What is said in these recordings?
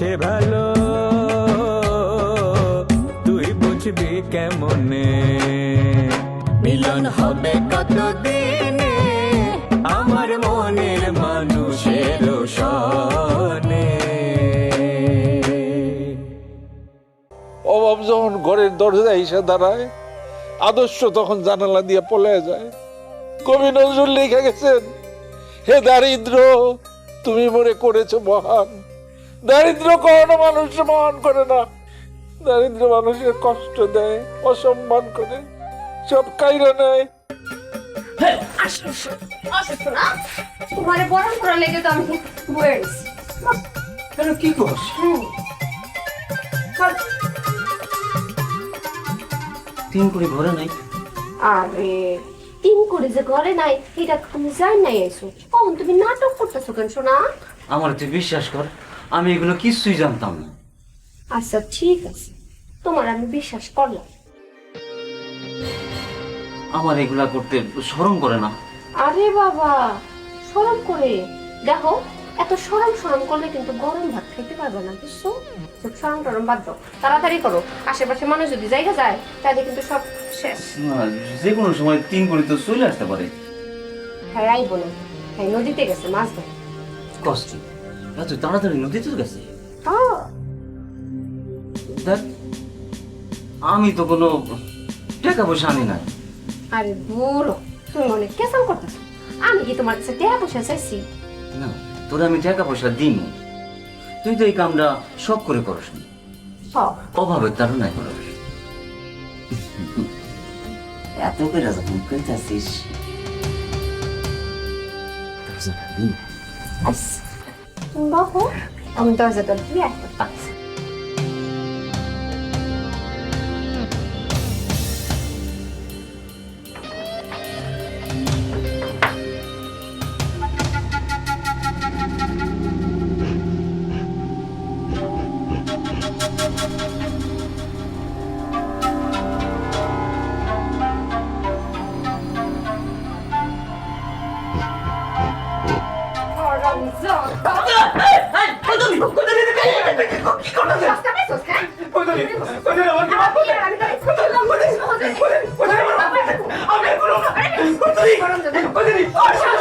সে ভালো। তুই বুঝবি কেমনে? মিলন হবে কতদিনে? আমার মনের মানুষের সনে অভাব যখন ঘরের দরজা এসে দাঁড়ায় আদর্শ তখন জানালা দিয়ে পলে যায়। কবি নজরুল লিখে গেছেন হে দারিদ্র তুমি মনে করেছ মহান। দারিদ্র কখনো মানুষ মহান করে না। দারিদ্র মানুষের কষ্ট দেয় অসম্মান করে সব কাইরা নেয়। তোমারে বরণ করা লেগে তো আমি বয়ে কেন কি করছ? তিন করে ঘরে নাই। আরে তিন যে ঘরে নাই এটা তুমি যাই নাই আইসো কখন তুমি নাটক করতেছো কেন শোনা আমার তুই বিশ্বাস কর আমি এগুলো কিছুই জানতাম না। আচ্ছা ঠিক আছে। তোমার আমি বিশ্বাস করলাম। আমার এগুলা করতে শরম করে না। আরে বাবা সরম করে? দেখো এত সরম সরম করলে কিন্তু গরম ভাত খেতে পারবে না বুঝছ? সরম টরম বাদ দাও। তাড়াতাড়ি করো। আশেপাশে মানুষ যদি জায়গা যায় তাহলে কিন্তু সব শেষ। যে কোনো সময় তিন করে তো চলে আসতে পারে। হ্যাঁ আইবো না হ্যাঁ নদীতে গেছে মাছ ধরে কষ্ট। এত তাড়াতাড়ি নদীতে গেছে। দেখ আমি তো কোনো টাকা পয়সা আনি নাই। আরে বুড়ো তুমি অনেক কেসাল করতেছো। আমি কি তোমার কাছে টাকা পয়সা চাইছি? না তোরা আমি টাকা পয়সা দিই তুই তো এই কামটা সব করে করস না। অভাবের তাড়নায় করস। এত করে যখন কইতাছিস আচ্ছা তুমি বাবু আমি দরজাটা দিয়ে আসতে আচ্ছা সাহস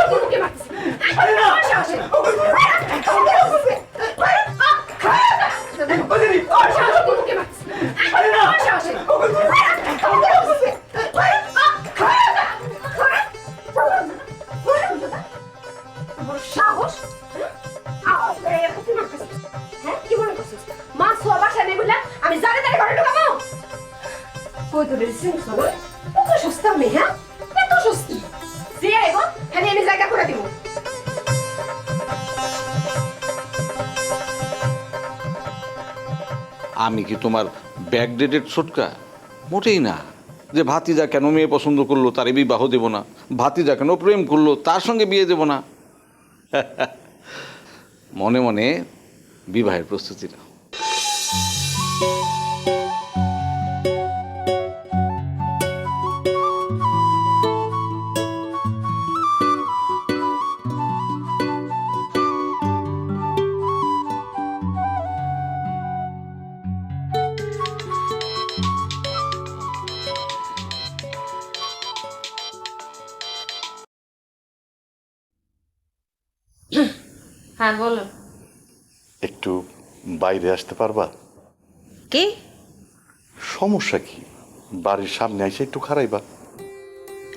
আমি কি তোমার ব্যাকডেটেড ছোটকা মোটেই না। যে ভাতিজা কেন মেয়ে পছন্দ করল, তারে বিবাহ দেব না। ভাতিজা কেন প্রেম করল, তার সঙ্গে বিয়ে দেব না। মনে মনে বিবাহের প্রস্তুতি নাও। হ্যাঁ বলো। একটু বাইরে আসতে পারবা? কি? সমস্যা কি? বাড়ির সামনে এসে একটু খারাইবা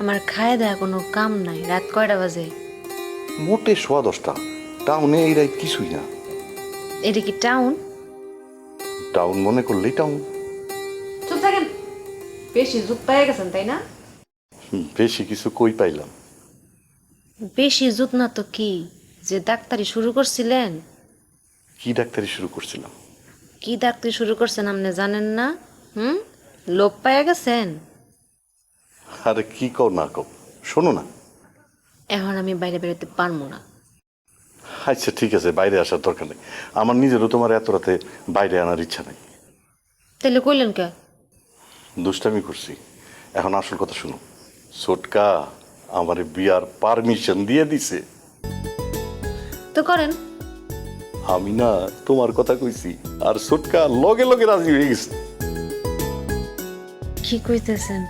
আমার খায় দেয়া কোনো কাম নাই রাত কয়টা বাজে? মোটে সোয়া দশটা। টাউনে এই রাত কিছুই না। এটা কি টাউন? টাউন মনে করলেই টাউন। চুপ থাকেন। বেশি যুগ পেয়ে গেছেন তাই না? বেশি কিছু কই পাইলাম? বেশি জুত না তো কি? যে ডাক্তারি শুরু করছিলেন? কি ডাক্তারি শুরু করছিলাম? কি ডাক্তারি শুরু করছেন আপনি জানেন না? হুম? লোভ পাইয়া গেছেন? আরে কি কও না কও শোনো না। এখন আমি বাইরে বেরোতে পারব না। আচ্ছা ঠিক আছে বাইরে আসার দরকার নেই। আমার নিজেরও তোমার এত রাতে বাইরে আনার ইচ্ছা নেই। তাহলে কইলেন কে? দুষ্টামি করছি। এখন আসল কথা শুনো সোটকা আমার বিয়ার পারমিশন দিয়ে দিছে। তো করেন। আমি না তোমার কথা কইছি আর সোটকা লগে লগে রাজি হয়ে গেছে। কি কইতেছেন?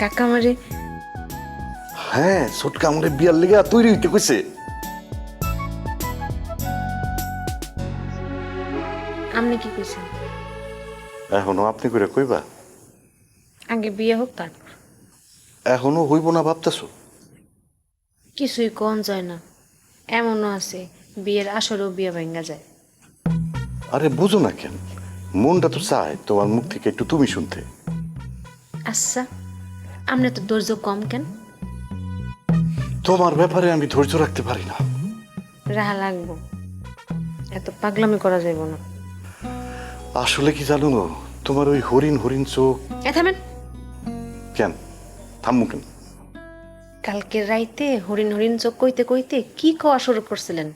কাকা মারে হ্যাঁ সোটকা আমার বিয়ার লেগে তৈরি হইতে কইছে। আপনি কি কইছেন? এখনও আপনি করে কইবা? আগে বিয়ে হোক তারপর। এখনও হইব না ভাবতেছো? কিছুই কম যায় না। এমনও আছে বিয়ের আসরেও বিয়ে ভেঙ্গা যায়। আরে বুঝো না কেন মনটা তো চায় তোমার মুখ থেকে একটু তুমি শুনতে। আচ্ছা আপনি তো ধৈর্য কম কেন? তোমার ব্যাপারে আমি ধৈর্য রাখতে পারি না। রাহা লাগবো এত পাগলামি করা যাইব না। আসলে কি জানো তোমার ওই হরিণ হরিণ চোখ এ থামেন। কেন? থাম্মু কেন? কালকে রাইতে হরিণ হরিণ চোখ কইতে কইতে কি কওয়া শুরু করছিলেন?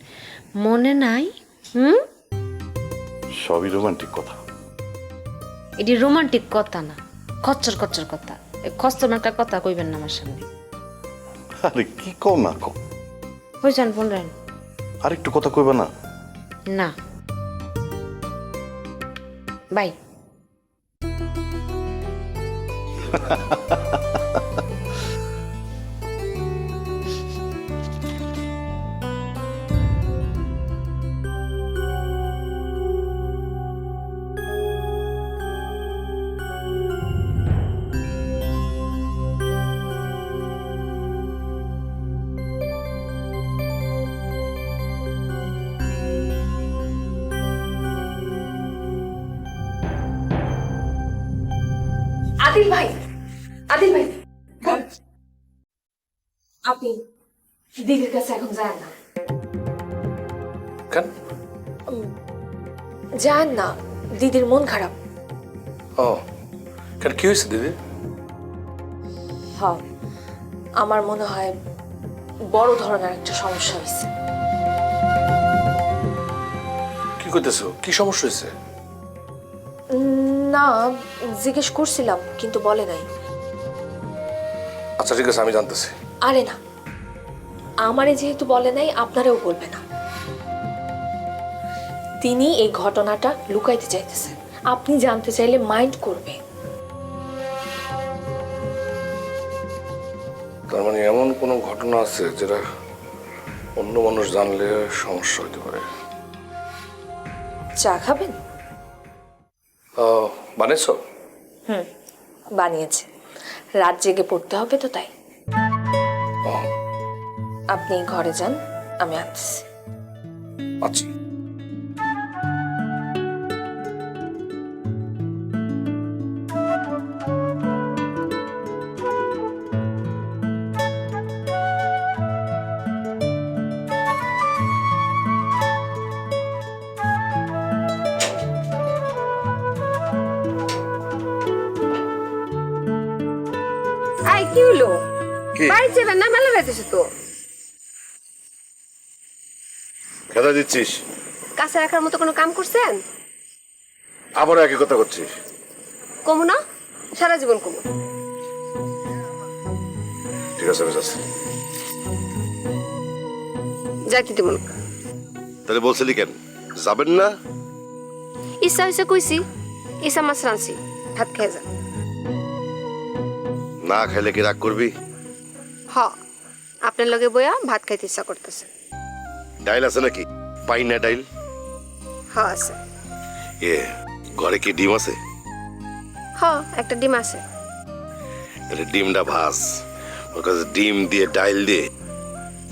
মনে নাই? হুম? সবই রোমান্টিক কথা। এটি রোমান্টিক কথা না খচ্চর খচ্চর কথা। খচ্চর একটা কথা কইবেন না আমার সামনে। আরে কি কও না কও? হইছেন বললেন। আর একটু কথা কইবা না? না। বাই। আপনি দিদির কাছে এখন যান না। কেন? যান না দিদির মন খারাপ। ও কেন কি হয়েছে দিদি? হ আমার মনে হয় বড় ধরনের একটা সমস্যা হয়েছে। কি করতেছো? কি সমস্যা হয়েছে? না জিজ্ঞেস করছিলাম কিন্তু বলে নাই। আচ্ছা ঠিক আছে আমি জানতেছি। আরে না। আমারে যেহেতু বলে নাই আপনারেও বলবে না। তিনি এই ঘটনাটা লুকাইতে চাইতেছেন আপনি জানতে চাইলে মাইন্ড করবে। তার মানে এমন কোনো ঘটনা আছে যেটা অন্য মানুষ জানলে সমস্যা হতে পারে? চা খাবেন? ও, বানিয়েছো? হুম বানিয়েছে। রাত জেগে পড়তে হবে তো তাই। আপনি ঘরে যান আমি আনতেছি আচ্ছা। আই কি হলো? বাড়ি যাবেন না? মেলা রাইতেছে তো। খেদা দিচ্ছিস? কাছে রাখার মতো কোনো কাম করছেন? আবার একই কথা করছিস। কমু না সারা জীবন কমু। ঠিক আছে আমি যাচ্ছি যাইতে দিব না। তাহলে বলছিলি কেন? যাবেন না? ইচ্ছা হয়েছে কইছি ইচ্ছা মাছ রাঁধছি ভাত খেয়ে যা। না খাইলে কি রাগ করবি? হ আপনার লগে বইয়া ভাত খাইতে ইচ্ছা করতেছে। ডাইল আছে নাকি? পাই না ডাইল হ আছে। এ ঘরে কি ডিম আছে? হ একটা ডিম আছে। তাহলে ডিমটা ভাজ। ওর কাছে ডিম দিয়ে ডাইল দিয়ে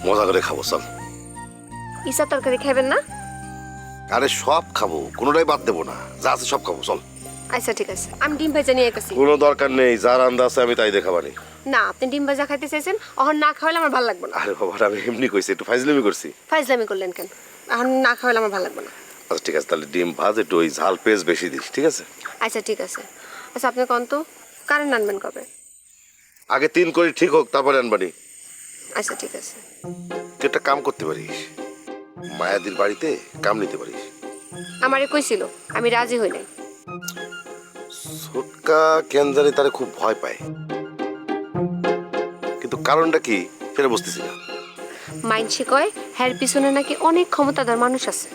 মজা করে খাব চল। ইচ্ছা তরকারি খাবেন না? আরে সব খাব। কোনোটাই বাদ দেবো না। যা আছে সব খাব চল। আচ্ছা ঠিক আছে। আমি ডিম ভেজে নিয়ে গেছি কোনো দরকার নেই। যার আন্দাজ আছে আমি তাই দেখাবানি। না আপনি ডিম ভাজা খাইতে চাইছেন অহন না খাওয়ালে আমার ভালো লাগবে না। আরে বাবা আমি এমনি কইছি একটু ফাইজলামি করছি। ফাইজলামি করলেন কেন? এখন না খাওয়ালে আমার ভালো লাগবে না। আচ্ছা ঠিক আছে তাহলে ডিম ভাজ একটু ওই ঝাল পেঁয়াজ বেশি দিস ঠিক আছে? আচ্ছা ঠিক আছে। আচ্ছা আপনি কন তো কারেন্ট আনবেন কবে? আগে তিন করে ঠিক হোক তারপরে আনবানি আচ্ছা ঠিক আছে। তুই একটা কাম করতে পারিস। মায়াদির বাড়িতে কাম নিতে পারিস। আমারে কইছিল আমি রাজি হই নাই। ছোটকা কেন তারে খুব ভয় পায়। কিন্তু কারণটা কি সেটা বুঝতেছি না। মাইনসি কয় হ্যার পিছনে নাকি অনেক ক্ষমতাধর মানুষ আছে।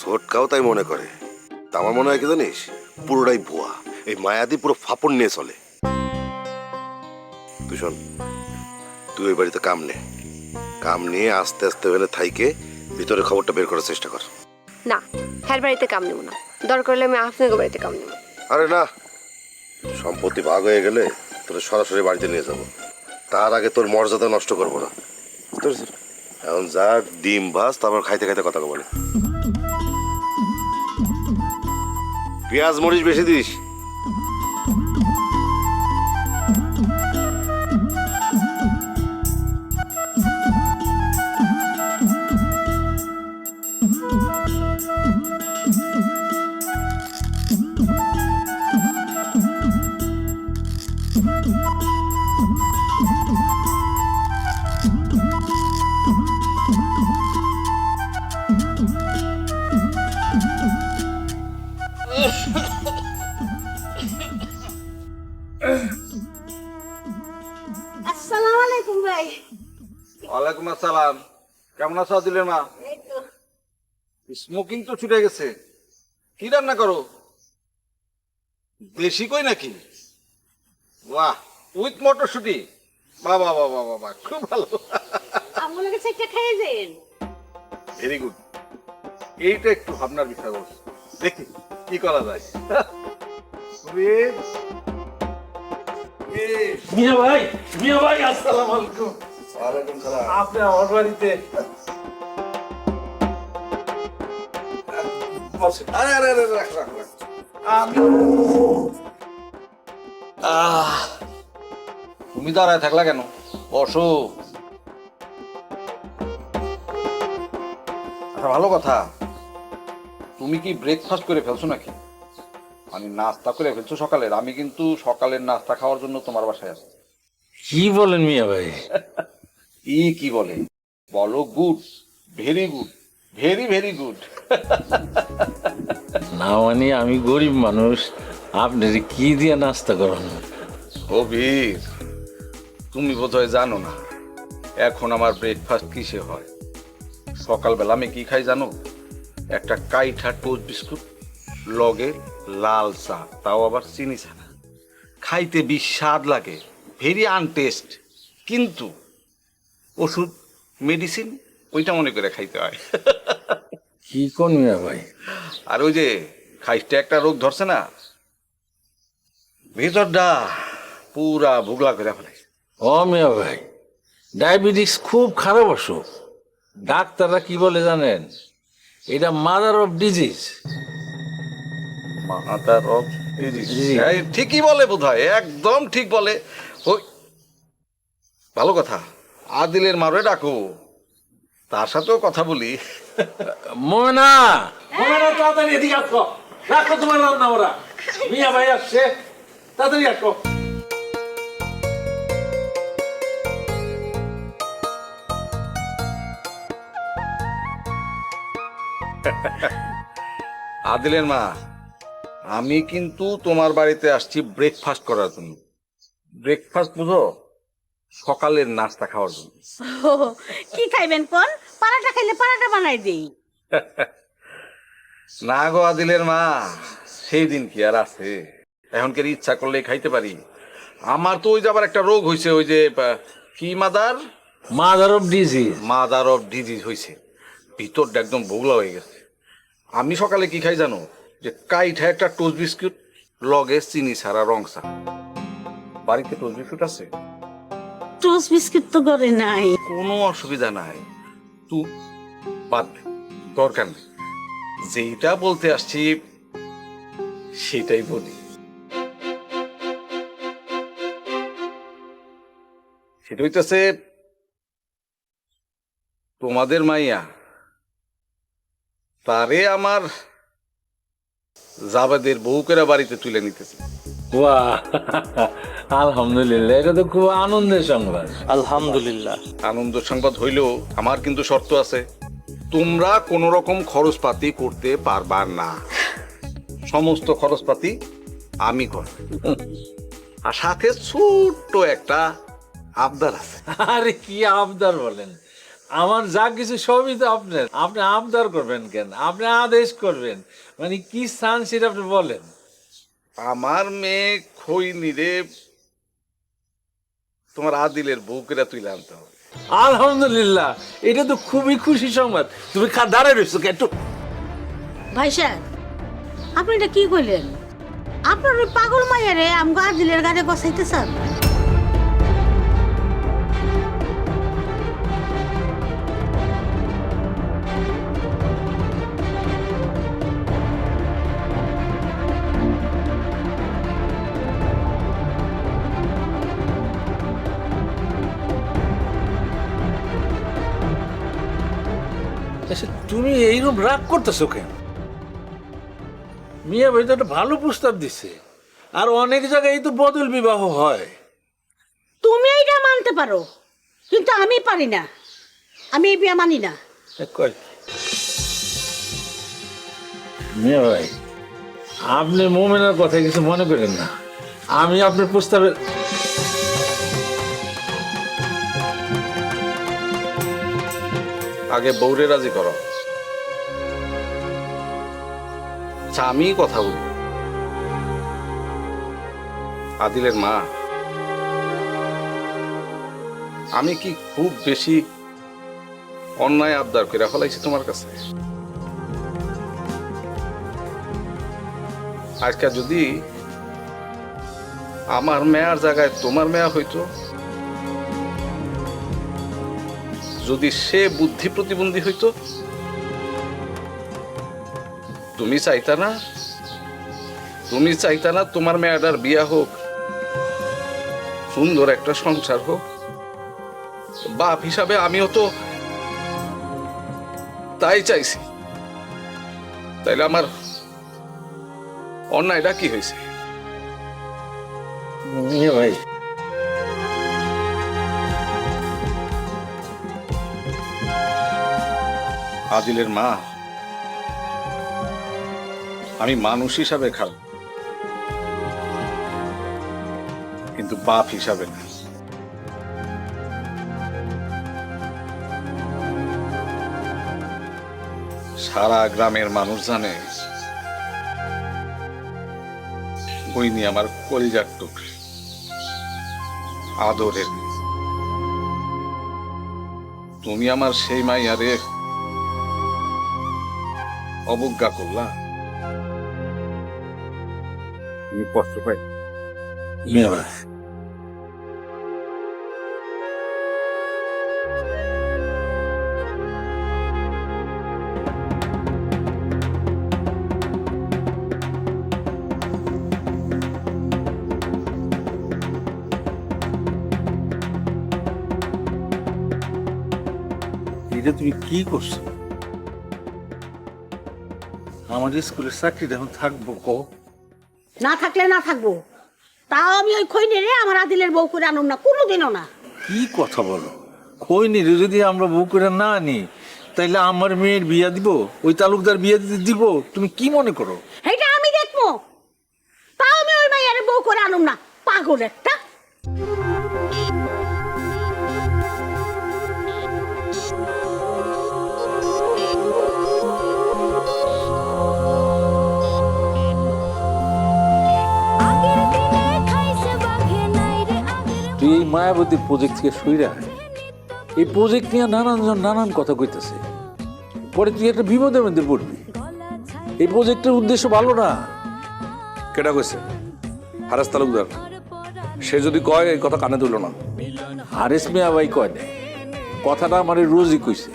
ছোটকাও তাই মনে করে। তা আমার মনে হয় কি জানিস? পুরোটাই ভুয়া। এই মায়াদি পুরো ফাপড় নিয়ে চলে। তুই শোন তুই ওই বাড়িতে কাম নে। কাম নিয়ে আস্তে আস্তে ওখানে থাইকে ভিতরে খবরটা বের করার চেষ্টা কর। না হ্যার বাড়িতে কাম নেব না। দরকার হলে আমি আপনাকে বাড়িতে কাম নেব। আরে না সম্পত্তি ভাগ হয়ে গেলে তোর সরাসরি বাড়িতে নিয়ে যাব। তার আগে তোর মর্যাদা নষ্ট করব না? এখন যা ডিম ভাজ তারপর খাইতে খাইতে কথা বলে পেঁয়াজ মরিচ বেশি দিস আছো আদিলের মা স্মোকিং তো ছুটে গেছে। কি রান্না করো? দেশি কই নাকি? বাহ উইথ মটরশুটি। বাবা বাবা বাবা খুব ভালো। আমগুলো কাছে একটা খেয়ে যান ভেরি গুড এইটা একটু ভাবনার বিষয় বলছে। দেখি কি করা যায়। মিয়া ভাই মিয়া ভাই আসসালামু আলাইকুম। ওয়ালাইকুম সালাম। আপনি আমার বাড়িতে আরে আরে আরে রাখ রাখ রাখ। আমি আহ তুমি দাঁড়ায় থাকলা কেন? বসো। আচ্ছা ভালো কথা। তুমি কি ব্রেকফাস্ট করে ফেলছো নাকি? মানে নাস্তা করে ফেলছো সকালের? আমি কিন্তু সকালের নাস্তা খাওয়ার জন্য তোমার বাসায় আসছি। কি বলেন মিয়া ভাই? কি কি বলে? বলো good very good very very good না মানে আমি গরিব মানুষ আপনার কি দিয়ে নাস্তা করানো? ও বীর তুমি বোধহয় জানো না এখন আমার ব্রেকফাস্ট কিসে হয়? সকালবেলা আমি কি খাই জানো? একটা কাইঠা টোস্ট বিস্কুট লগে লাল চা তাও আবার চিনি ছানা খাইতে বিস্বাদ লাগে ভেরি আনটেস্ট কিন্তু ওষুধ মেডিসিন ওইটা মনে করে খাইতে হয়। কি কোন মিয়া ভাই? আর ওই যে খাইতে একটা রোগ ধরছে না? ভিতরটা পুরা ভুগলা করে ফেলে ও মিয়া ভাই ডায়াবেটিস খুব খারাপ অসুখ। ডাক্তাররা কি বলে জানেন? এটা mother of disease mother of disease ঠিকই বলে বোধ হয় একদম ঠিক বলে। ওই ভালো কথা। আদিলের মারে ডাকো। তার সাথেও কথা বলি। মোমেনা মোমেনা তাড়াতাড়ি এদিকে আসো। রাখো তোমার রান্না ওরা। মিয়া ভাই আসছে। তাড়াতাড়ি আসো। আদিলের মা আমি কিন্তু তোমার বাড়িতে আসছি ব্রেকফাস্ট করার জন্য। ব্রেকফাস্ট বুঝো? সকালের নাস্তা খাওয়ার জন্য। কি খাইবেন কোন? পারাটা খাইলে পারাটা বানাই দেই। না গো আদিলের মা সেই দিন কি আর আছে? এখন কি আর ইচ্ছা করলে খাইতে পারি। আমার তো ওই যে আবার একটা রোগ হয়েছে ওই যে কি mother? Mother of disease mother of disease হয়েছে ভিতরটা একদম ভোগলা হয়ে গেছে। আমি সকালে কি খাই জানো? যে কাইঠা একটা টোস্ট বিস্কুট লগে চিনি ছাড়া রং ছাড়া। বাড়িতে টোস্ট বিস্কুট আছে? টোস্ট বিস্কিট তো নাই। কোনো অসুবিধা নাই। তুই বাদ দরকার নেই। যেটা বলতে আসছি, সেটাই বলি। সেটা হইতেছে, তোমাদের মাইয়া তারে আমার জাবেদের বউ করে বাড়িতে তুলে নিতেছে। বাহ আলহামদুলিল্লাহ এটা তো খুব আনন্দের সংবাদ। আলহামদুলিল্লাহ। আনন্দ সংবাদ হইলেও আমার কিন্তু শর্ত আছে। তোমরা কোন রকম খরচপাতি করতে পারবা না। সমস্ত খরচপাতি আমি করব। আর সাথে ছোট্ট একটা আবদার আছে। আরে কি আবদার বলেন? আমার যা কিছু সবই তো আপনার। আপনি আবদার করবেন কেন? আপনি আদেশ করবেন। মানে কি স্থান সেটা আপনি বলেন? আমার মেয়ে খই নিরে তোমার আদিলের বউকেরা তুলে আনতে হবে। আলহামদুলিল্লাহ এটা তো খুবই খুশি সংবাদ। তুমি খা দাঁড়ায় রয়েছো একটু। ভাই স্যার আপনি এটা কি করলেন আপনার ওই পাগল মাইয়ারে আমগো আদিলের গাড়ি বসাইতে চান। তুমি এইরকম রাগ করতেছো কেন? মিয়া ভাই তো একটা ভালো প্রস্তাব দিছে। আর অনেক জায়গায় এই তো বদল বিবাহ হয়। তুমি এইটা মানতে পারো কিন্তু আমি পারি না। আমি এই বিয়া মানি না। কয়? মিয়া ভাই আপনি মোমেনের কথা কিছু মনে করেন না। আমি আপনার প্রস্তাবে আগে বউরে রাজি করো। আচ্ছা আমি কথা বলি। আদিলের মা। আমি কি খুব বেশি অন্যায় আবদার করে ফেলাইছি তোমার কাছে? আজকে যদি আমার মেয়ার জায়গায় তোমার মেয়া হইতো, যদি সে বুদ্ধি প্রতিবন্ধী হইতো তুমি চাইতা না? তুমি চাইতা না তোমার মেয়াটার বিয়া হোক সুন্দর একটা সংসার হোক। বাপ হিসাবে আমিও তো তাই চাইছি। তাইলে আমার অন্যায়টা কি হয়েছে? ভাই। আদিলের মা আমি মানুষ হিসাবে খারাপ কিন্তু বাপ হিসাবে না। সারা গ্রামের মানুষ জানে, ওই নিয়ে আমার কলিজার টুকরে। আদরের তুমি আমার সেই মাইয়ারে অবজ্ঞা করলা? তুমি কষ্ট পাই মিয়া ভাই এটা তুমি কি করছ আমার স্কুলের চাকরিটা এখন থাকব কো না থাকলে না থাকব। তাও আমি ওই খৈনি রে আমার আদিলের বউ করে আনুম না কোনো দিনও না। কি কথা বলো? খৈনি রে যদি আমরা বউ করে না আনি তাইলে আমার মেয়ের বিয়া দিব ওই তালুকদার বিয়া দিতে দিব তুমি কি মনে করো? এইটা আমি দেখব। তাও আমি ওই মাইয়ারে বউ করে আনুম না পাগল একটা। মায়াবতীর প্রজেক্ট থেকে সইরা এই প্রজেক্ট নিয়ে নানানজন নানান কথা কইতেছে। পরে তুই একটা বিপদের মধ্যে পড়বি। এই প্রজেক্টের উদ্দেশ্য ভালো না? কেটা কইছে? হারাস তালুকদার। সে যদি কয় এই কথা কানে তুলো না। হারেস মিয়া ভাই কয় না কথাটা আমার রোজই কইছে।